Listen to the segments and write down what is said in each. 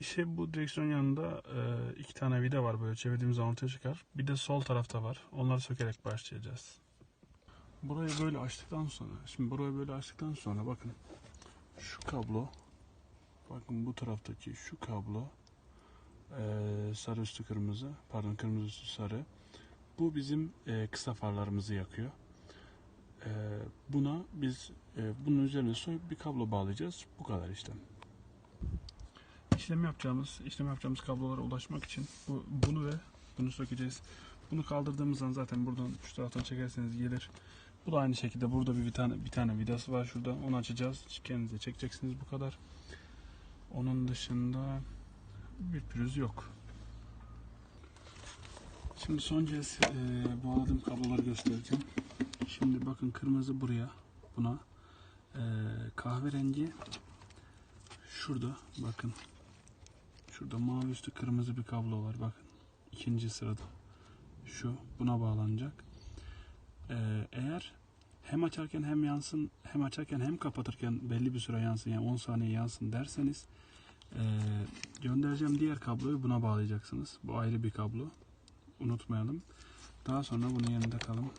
İşte bu direksiyon yanında e, iki tane vida var böyle çevirdiğimiz zaman ortaya çıkar. Bir de sol tarafta var. Onları sökerek başlayacağız. Burayı böyle açtıktan sonra, şimdi burayı böyle açtıktan sonra bakın şu kablo, bakın bu taraftaki şu kablo e, sarı üstü kırmızı, pardon kırmızı üstü sarı. Bu bizim e, kısa farlarımızı yakıyor. Buna biz bunun üzerine soyup bir kablo bağlayacağız. Bu kadar işlem. İşlem yapacağımız, işlem yapacağımız kablolara ulaşmak için bu, bunu ve bunu sökeceğiz. Bunu kaldırdığımız zaman zaten buradan şu taraftan çekerseniz gelir. Bu da aynı şekilde burada bir, bir tane bir tane vidası var şurada. Onu açacağız. Kendinize çekeceksiniz bu kadar. Onun dışında bir pürüz yok. Şimdi son kez e, bağladığım kabloları göstereceğim. Şimdi bakın kırmızı buraya buna e, kahverengi şurada bakın şurada mavi üstü kırmızı bir kablo var bakın. İkinci sırada. Şu buna bağlanacak. Ee, eğer hem açarken hem yansın hem açarken hem kapatırken belli bir süre yansın yani 10 saniye yansın derseniz ee, göndereceğim diğer kabloyu buna bağlayacaksınız. Bu ayrı bir kablo. Unutmayalım. Daha sonra bunun yanında kalın.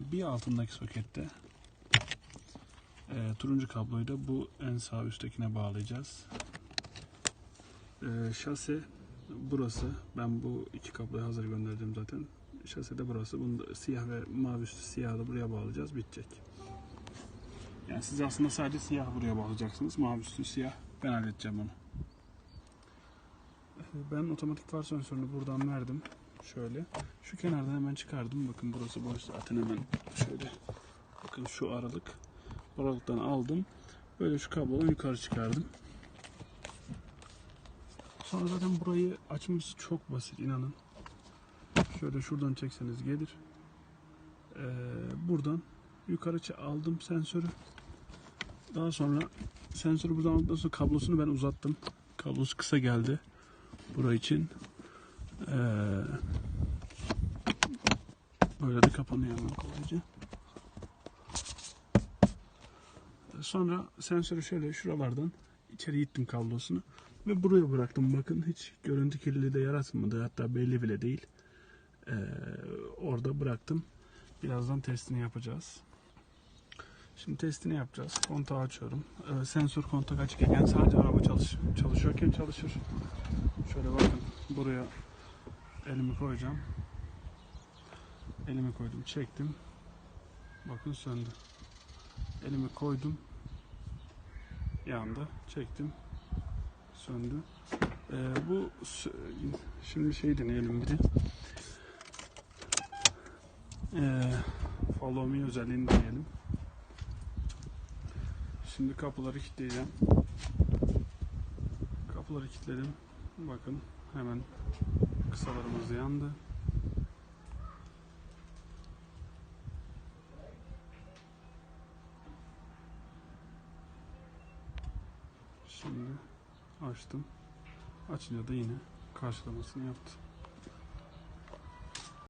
Bir altındaki sokette e, turuncu kabloyu da bu en sağ üsttekine bağlayacağız. E, şase burası. Ben bu iki kabloyu hazır gönderdim zaten. Şase de burası. Bunu da siyah ve mavi üstü siyahı da buraya bağlayacağız. Bitecek. Yani siz aslında sadece siyah buraya bağlayacaksınız. Mavi üstü siyah. Ben halledeceğim onu. E, Ben otomatik far sensörünü buradan verdim. Şöyle. Şu kenardan hemen çıkardım. Bakın burası boş zaten hemen şöyle. Bakın şu aralık. Aralıktan aldım. Böyle şu kablodan yukarı çıkardım. Sonra zaten burayı açması çok basit inanın. Şöyle şuradan çekseniz gelir. Ee, buradan yukarı aldım sensörü. Daha sonra sensörü buradan aldıktan sonra kablosunu ben uzattım. Kablosu kısa geldi. Burası için. Ee, böyle de kapanıyor kolayca. Sonra sensörü şöyle şuralardan içeri ittim kablosunu ve buraya bıraktım. Bakın hiç görüntü kirliliği de yaratmadı. Hatta belli bile değil. Ee, orada bıraktım. Birazdan testini yapacağız. Şimdi testini yapacağız. Kontağı açıyorum. Ee, sensör kontak açıkken yani sadece araba çalış çalışıyorken çalışır. Şöyle bakın buraya elimi koyacağım. Elimi koydum, çektim. Bakın söndü. Elimi koydum. Yandı. Çektim. Söndü. Ee, bu şimdi şey deneyelim bir de. Ee, follow me özelliğini deneyelim. Şimdi kapıları kilitleyeceğim. Kapıları kilitledim. Bakın hemen kısalarımız yandı. Şimdi açtım. Açınca da yine karşılamasını yaptı.